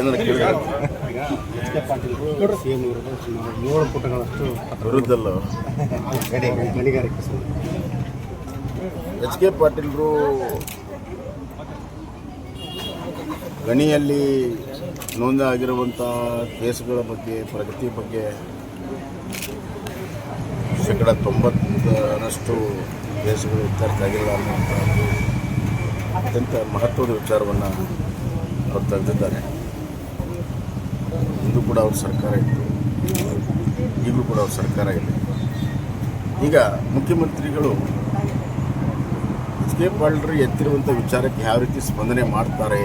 H K Patil C M ಇರೋದು ಸುಮಾರು ಏಳು ಪುಟಗಳಷ್ಟು ವಿರುದ್ಧಲ್ಲ ಗಣಿಗಾರಿಕೆ ಎಚ್ ಕೆ ಪಾಟೀಲ್ರು ಗಣಿಯಲ್ಲಿ ನೋಂದಾಗಿರುವಂಥ ಕೇಸ್ಗಳ ಬಗ್ಗೆ ಪ್ರಗತಿ ಬಗ್ಗೆ ಶೇಕಡ ತೊಂಬತ್ತರಷ್ಟು ಕೇಸುಗಳು ಇತ್ಯರ್ಥ ಆಗಿಲ್ಲ ಅನ್ನುವಂಥ ಅತ್ಯಂತ ಮಹತ್ವದ ವಿಚಾರವನ್ನು ಅವರು ತೆಗೆದಿದ್ದಾರೆ. ಕೂಡ ಅವ್ರ ಸರ್ಕಾರ ಇತ್ತು. ಈಗಲೂ ಕೂಡ ಅವ್ರ ಸರ್ಕಾರ ಇದೆ. ಈಗ ಮುಖ್ಯಮಂತ್ರಿಗಳು ಎಚ್ ಕೆ ಎತ್ತಿರುವಂಥ ವಿಚಾರಕ್ಕೆ ಯಾವ ರೀತಿ ಸ್ಪಂದನೆ ಮಾಡ್ತಾರೆ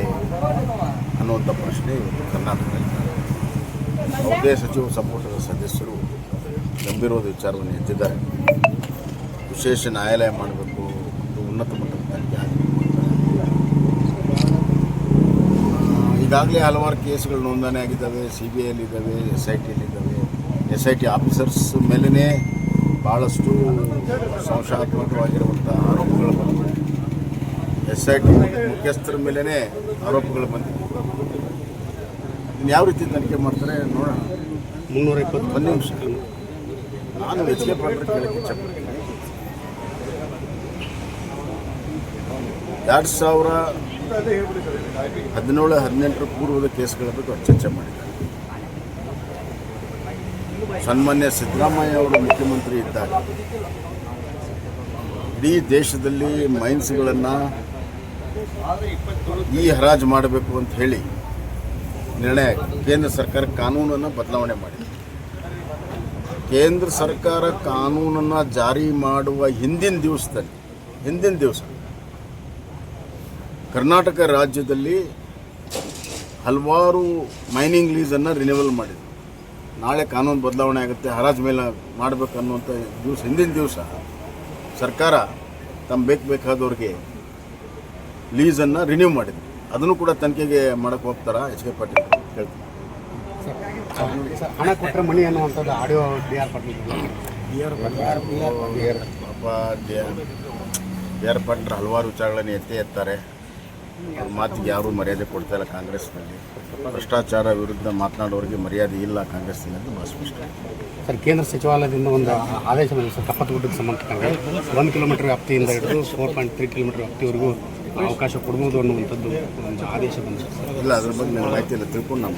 ಅನ್ನುವಂಥ ಪ್ರಶ್ನೆ ಇವತ್ತು ಕರ್ನಾಟಕದಲ್ಲಿ ಯಾವುದೇ ಸಚಿವ ಸಂಪುಟದ ಸದಸ್ಯರು ಗಂಭೀರವಾದ ವಿಚಾರವನ್ನು ಎತ್ತಿದ್ದಾರೆ. ವಿಶೇಷ ನ್ಯಾಯಾಲಯ ಮಾಡಬೇಕು ಉನ್ನತ ಈಗಾಗಲೇ ಹಲವಾರು ಕೇಸ್ಗಳು ನೋಂದಣಿ ಆಗಿದ್ದಾವೆ ಸಿ ಬಿ ಐಲಿದ್ದಾವೆ ಎಸ್ ಐ ಟಿಲಿದ್ದಾವೆ ಎಸ್ ಐ ಟಿ ಆಫೀಸರ್ಸ್ ಮೇಲೇ ಭಾಳಷ್ಟು ಸಂಶಯಾತ್ಮಕವಾಗಿರುವಂಥ ಆರೋಪಗಳು ಬಂದಿವೆ. ಎಸ್ ಐ ಟಿ ಮುಖ್ಯಸ್ಥರ ಮೇಲೇ ಆರೋಪಗಳು ಬಂದಿವೆ. ಇನ್ನು ಯಾವ ರೀತಿ ತನಿಖೆ ಮಾಡ್ತಾರೆ ನೋಡೋಣ. ಮುನ್ನೂರ ಇಪ್ಪತ್ತು ಒಂದು ನಿಮಿಷ. ನಾನು ಹೆಚ್ಚಿಗೆ ಕೆ ಪಾಟ್ರೆ ಕೇಳಕ್ಕೆ ಇಚ್ಛಪಡ್ತೀನಿ. ಎರಡು ಸಾವಿರ ಹದಿನೇಳು, ಹದಿನೆಂಟರ ಪೂರ್ವದ ಕೇಸ್ಗಳ ಬಗ್ಗೆ ಅವ್ರು ಚರ್ಚೆ ಮಾಡಿದ್ದಾರೆ. ಸನ್ಮಾನ್ಯ ಸಿದ್ದರಾಮಯ್ಯ ಅವರು ಮುಖ್ಯಮಂತ್ರಿ ಇದ್ದಾಗ ಇಡೀ ದೇಶದಲ್ಲಿ ಮೈನ್ಸ್ಗಳನ್ನು ಈ ಹರಾಜು ಮಾಡಬೇಕು ಅಂತ ಹೇಳಿ ನಿರ್ಣಯ ಕೇಂದ್ರ ಸರ್ಕಾರ ಕಾನೂನನ್ನು ಬದಲಾವಣೆ ಮಾಡಿದೆ. ಕೇಂದ್ರ ಸರ್ಕಾರ ಕಾನೂನನ್ನು ಜಾರಿ ಮಾಡುವ ಹಿಂದಿನ ದಿವಸದಲ್ಲಿ, ಹಿಂದಿನ ದಿವಸ ಕರ್ನಾಟಕ ರಾಜ್ಯದಲ್ಲಿ ಹಲವಾರು ಮೈನಿಂಗ್ ಲೀಸನ್ನು ರಿನ್ಯೂವಲ್ ಮಾಡಿದೆ ನಾಳೆ ಕಾನೂನು ಬದಲಾವಣೆ ಆಗುತ್ತೆ ಹರಾಜ್ ಮೇಲೆ ಮಾಡಬೇಕು ಅನ್ನುವಂಥ ದಿವಸ ಹಿಂದಿನ ದಿವಸ ಸರ್ಕಾರ ತಮ್ಮ ಬೇಕು ಬೇಕಾದವ್ರಿಗೆ ಲೀಸನ್ನು ರಿನ್ಯೂ ಮಾಡಿದ್ರು. ಅದನ್ನು ಕೂಡ ತನಿಖೆಗೆ ಮಾಡೋಕ್ಕೆ ಹೋಗ್ತಾರ ಎಚ್ ಕೆ ಪಾಟೀಲ್ ಹೇಳ್ತೀನಿ ಸರ್, ಹಣ ಕೊಟ್ಟರೆ ಮಣಿ ಅನ್ನುವಂಥದ್ದು ಆಡಿಯೋ ಡಿ ಆರ್ ಪಾಟೀಲ್. ಪಾಪ ಡಿ ಆರ್ ಪಾಟೀಲ್ ಹಲವಾರು ವಿಚಾರಗಳನ್ನು ಎತ್ತೇ ಎತ್ತಾರೆ. ಅವ್ರ ಮಾತಿಗೆ ಯಾರೂ ಮರ್ಯಾದೆ ಕೊಡ್ತಾ ಇಲ್ಲ ಕಾಂಗ್ರೆಸ್ನಲ್ಲಿ. ಭ್ರಷ್ಟಾಚಾರ ವಿರುದ್ಧ ಮಾತನಾಡೋರಿಗೆ ಮರ್ಯಾದೆ ಇಲ್ಲ ಕಾಂಗ್ರೆಸ್ನಲ್ಲಿ ಭಾಳ ಸ್ಪಷ್ಟ. ಸರ್ ಕೇಂದ್ರ ಸಚಿವಾಲಯದಿಂದ ಒಂದು ಆದೇಶ ಬಂದಿದೆ ಸರ್ ಕಪ್ಪತ್ತಗುಡ್ಡಕ್ಕೆ ಸಂಬಂಧಪಟ್ಟಂಗೆ ಒಂದು ಕಿಲೋಮೀಟರ್ ವ್ಯಾಪ್ತಿಯಿಂದ ಹಿಡಿದು ಫೋರ್ ಪಾಯಿಂಟ್ ತ್ರೀ ಕಿಲೋಮೀಟರ್ ವ್ಯಾಪ್ತಿವರೆಗೂ ಅವಕಾಶ ಕೊಡ್ಬೋದು ಅನ್ನುವಂಥದ್ದು ಒಂದು ಆದೇಶ ಬಂದಿದೆ ಸರ್. ಇಲ್ಲ ಅದ್ರ ಬಗ್ಗೆ ನನಗೆ ಮಾಹಿತಿ ಇಲ್ಲ. ತಿಳ್ಕೊಂಡು ನಾನು